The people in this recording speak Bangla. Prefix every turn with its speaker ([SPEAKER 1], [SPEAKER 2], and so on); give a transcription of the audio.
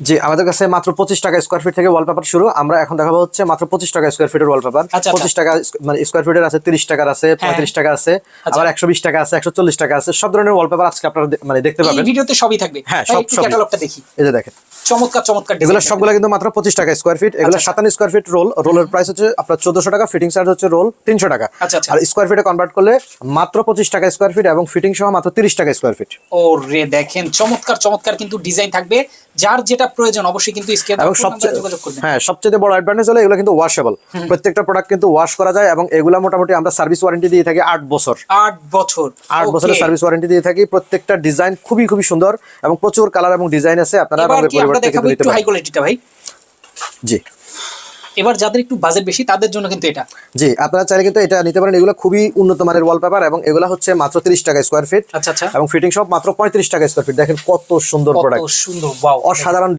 [SPEAKER 1] জি আমাদের কাছে মাত্র পঁচিশ টাকা স্কোয়ার ফিট থেকে ওয়ালপেপার শুরু। আমরা এখন দেখাবো হচ্ছে মাত্র পঁচিশ টাকা স্কোয়ার ফিটের ওয়ালপেপার
[SPEAKER 2] আচ্ছা, আচ্ছা।
[SPEAKER 1] পঁচিশ টাকা মানে স্কোয়ার ফিটের আছে তিরিশ টাকার আছে পঁয়ত্রিশ টাকা আছে
[SPEAKER 2] আচ্ছা।
[SPEAKER 1] আবার একশো বিশ টাকা আছে একশো চল্লিশ টাকা আছে সব ধরনের ওয়ালপেপার আজকে আপনারা মানে দেখতে পাবেন।
[SPEAKER 2] ভিডিওতে সবই থাকবে।
[SPEAKER 1] হ্যাঁ, সব-
[SPEAKER 2] ক্যাটালগটা দেখি।
[SPEAKER 1] এই যে দেখেন।
[SPEAKER 2] চমৎকার চমৎকার
[SPEAKER 1] এগুলো
[SPEAKER 2] design
[SPEAKER 1] সবগুলো কিন্তু মাত্র পঁচিশ টাকা স্কোয়ার ফিট এগুলো
[SPEAKER 2] আচ্ছা।
[SPEAKER 1] সাতান্ন স্কোয়ার ফিট রোল রোলের প্রাইস হচ্ছে আপনার চোদ্দশো টাকা ফিটিং চার্জ হচ্ছে রোল তিনশো টাকা।
[SPEAKER 2] আচ্ছা, আচ্ছা।
[SPEAKER 1] আর স্কোয়ার ফিটে কনভার্ট করলে মাত্র পঁচিশ টাকা স্কোয়ার ফিট এবং ফিটিং সহ মাত্র তিরিশ টাকা স্কোয়ার ফিট
[SPEAKER 2] ও রে দেখেন চমৎকার চমৎকার কিন্তু ডিজাইন থাকবে। যার যেটা প্রয়োজন অবশ্যই কিন্তু স্কেল
[SPEAKER 1] এবং সবচেয়ে হ্যাঁ সবচেয়ে বড় অ্যাডভান্টেজ হলো এগুলো কিন্তু ওয়াশেবল প্রত্যেকটা প্রোডাক্ট কিন্তু ওয়াশ করা যায় এবং এগুলা মোটামুটি আমরা সার্ভিস ওয়ারেন্টি দিয়ে থাকি আট বছর।
[SPEAKER 2] আট বছর।
[SPEAKER 1] আট বছরের সার্ভিস ওয়ারেন্টি দিয়ে থাকি। প্রত্যেকটা ডিজাইন খুবই খুবই সুন্দর এবং প্রচুর কালার এবং ডিজাইন আছে। আপনারা রঙের পরিবর্তে কিন্তু নিতে পারেন।
[SPEAKER 2] ভাই?
[SPEAKER 1] জি।
[SPEAKER 2] এবার যাদের একটু বাজেট বেশি তাদের জন্য কিন্তু এটা।
[SPEAKER 1] জি আপনারা চাইলে কিন্তু এটা নিতে পারেন। এগুলো খুবই উন্নত মানের ওয়ালপেপার এবং এগুলো হচ্ছে মাত্র তিরিশ টাকা স্কোয়ার ফিট
[SPEAKER 2] আচ্ছা আচ্ছা।
[SPEAKER 1] এবং ফিটিং সব মাত্র পঁয়ত্রিশ টাকা স্কোয়ার ফিট দেখেন কত সুন্দর
[SPEAKER 2] কত
[SPEAKER 1] প্রোডাক্ট
[SPEAKER 2] সুন্দর ওয়াও
[SPEAKER 1] অসাধারণ